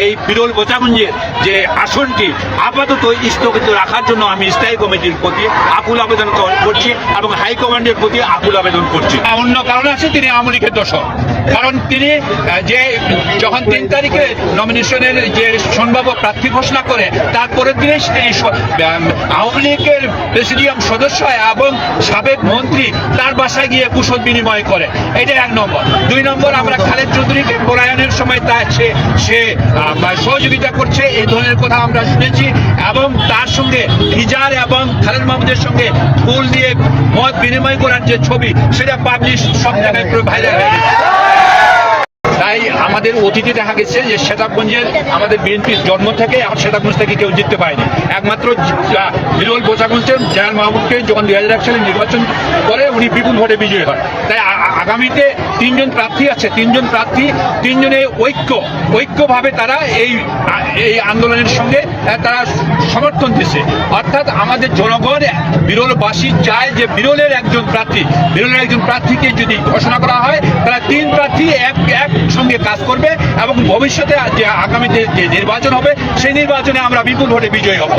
এই বিরল বোচাগঞ্জের যে আসনটি আপাতত স্থগিত রাখার জন্য আমি স্থায়ী কমিটির প্রতি আকুল আবেদন করছি এবং হাইকমান্ডের প্রতি আকুল আবেদন করছি। অন্য কারণ আছে, তিনি আওয়ামী লীগের কারণ তিনি যে যখন তিন তারিখে নমিনেশনের যে সম্ভাব্য প্রার্থী ঘোষণা করে, তারপরের দিনে তিনি আওয়ামী লীগের প্রেসিডিয়াম সদস্য এবং সাবেক মন্ত্রী তার বাসায় গিয়ে কুশল বিনিময় করে। এটা এক নম্বর। দুই নম্বর, আমরা খালেদ চৌধুরীকে পলায়নের সময় তা সে সে সহযোগিতা করছে, এই ধরনের কথা আমরা শুনেছি এবং তার সঙ্গে হিজার এবং খালেদ মাহমুদের সঙ্গে ফুল দিয়ে মত বিনিময় করার যে ছবি, সেটা পাবলিশ সব জায়গায় ভাইরাল হয়ে গেছে। তাই আমাদের অতীতে দেখা গেছে যে সেতাবগঞ্জের আমাদের বিএনপির জন্ম থেকে আর সেতাবগঞ্জ থেকে কেউ জিততে পারেনি। একমাত্র বিরল বোচাগঞ্জের জাহান মাহমুদকে যখন দুই হাজার এক সালে নির্বাচন করে উনি বিপুল ভোটে বিজয়ী হন তাই আগামীতে তিনজন প্রার্থী আছে। তিনজন প্রার্থী, তিনজনে ঐক্য, ঐক্যভাবে তারা এই এই আন্দোলনের সঙ্গে তারা সমর্থন দিচ্ছে অর্থাৎ আমাদের জনগণ বিরলবাসী চায় যে বিরলের একজন প্রার্থী বিরলের একজন প্রার্থীকে যদি ঘোষণা করা হয় তারা তিন প্রার্থী এক এক সঙ্গে কাজ করবে এবং ভবিষ্যতে যে আগামীতে যে নির্বাচন হবে সেই নির্বাচনে আমরা বিপুল ভোটে বিজয়ী হব।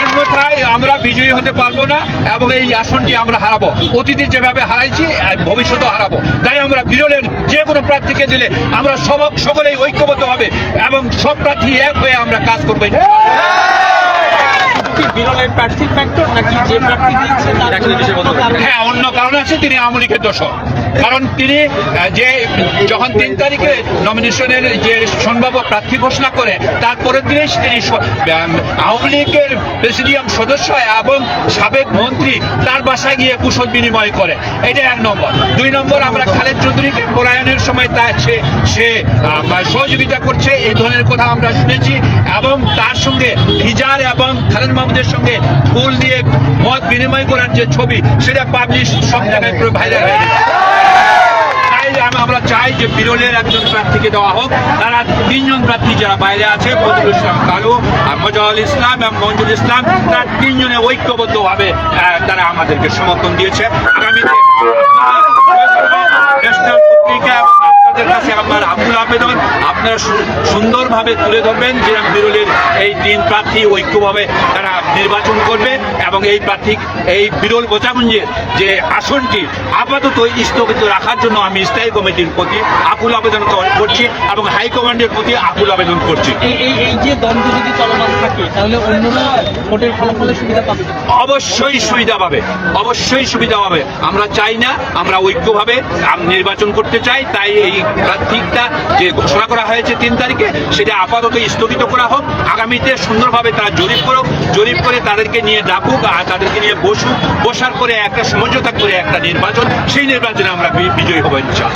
অন্যথায় আমরা বিজয়ী হতে পারব না এবং এই আসনটি আমরা হারাবো। অতীতে যেভাবে হারাইছি আর ভবিষ্যতেও হারাবো। তাই আমরা বিরলের যে কোনো প্রার্থীকে দিলে আমরা সব সকলেই ঐক্যবদ্ধ হবে এবং সব প্রার্থী এক হয়ে আমরা কাজ করব। বিরলের প্রার্থী ফ্যাক্টর নাকি যে প্রার্থী দিচ্ছে তার কোনো কারণ? হ্যাঁ অন্য কারণ আছে তিনি আমলিকের লীগের দোষর। কারণ তিনি যে যখন তিন তারিখে নমিনেশনের যে সম্ভাব্য প্রার্থী ঘোষণা করে তারপরের দিনে তিনি আওয়ামী লীগের প্রেসিডিয়াম সদস্য এবং সাবেক মন্ত্রী তার বাসায় গিয়ে কুশল বিনিময় করে। এটা এক নম্বর। দুই নম্বর, আমরা খালেদ চৌধুরীকে পলায়নের সময় তা সে সে সহযোগিতা করছে, এই ধরনের কথা আমরা শুনেছি এবং তার সঙ্গে হিজার এবং খালেদ মাহমুদের সঙ্গে ফুল দিয়ে মত বিনিময় করার যে ছবি, সেটা পাবলিশ সব জায়গায় ভাইরাল হয়ে আমরা চাই যে বিরলের একজন প্রার্থীকে দেওয়া হোক। তারা তিনজন প্রার্থী যারা বাইরে আছে, মঞ্জুর ইসলাম কালু আর মজাউল ইসলাম এবং মঞ্জুর ইসলাম, তারা তিনজনে ঐক্যবদ্ধভাবে তারা আমাদেরকে সমর্থন দিয়েছে। আগামীতে আপনারা সুন্দরভাবে তুলে ধরবেন যে বিরলের এই তিন প্রার্থী ঐক্যভাবে তারা নির্বাচন করবে এবং এই প্রার্থী এই বিরল বোচাগঞ্জের যে আসনটি আপাতত স্থগিত রাখার জন্য আমি স্থায়ী কমিটির প্রতি আকুল আবেদন করছি এবং হাইকমান্ডের প্রতি আকুল আবেদন করছি। এই যে দ্বন্দ্ব যদি চলমান থাকে তাহলে অন্যরা ভোটের ফলাফলের সুবিধা পাবে? অবশ্যই সুবিধা পাবে অবশ্যই সুবিধা পাবে। আমরা চাই না আমরা ঐক্যভাবে নির্বাচন করতে চাই তাই এই প্রার্থীটা যে ঘোষণা করা হয়েছে তিন তারিখে, সেটা আপাতত স্থগিত করা হোক। আগামীতে সুন্দরভাবে তারা জরিপ করুক, জরিপ করে তাদেরকে নিয়ে ডাকুক আর তাদেরকে নিয়ে বসুক। বসার পরে একটা সমঝোতা করে একটা নির্বাচন, সেই নির্বাচনে আমরা বিজয়ী হব ইনশাআল্লাহ।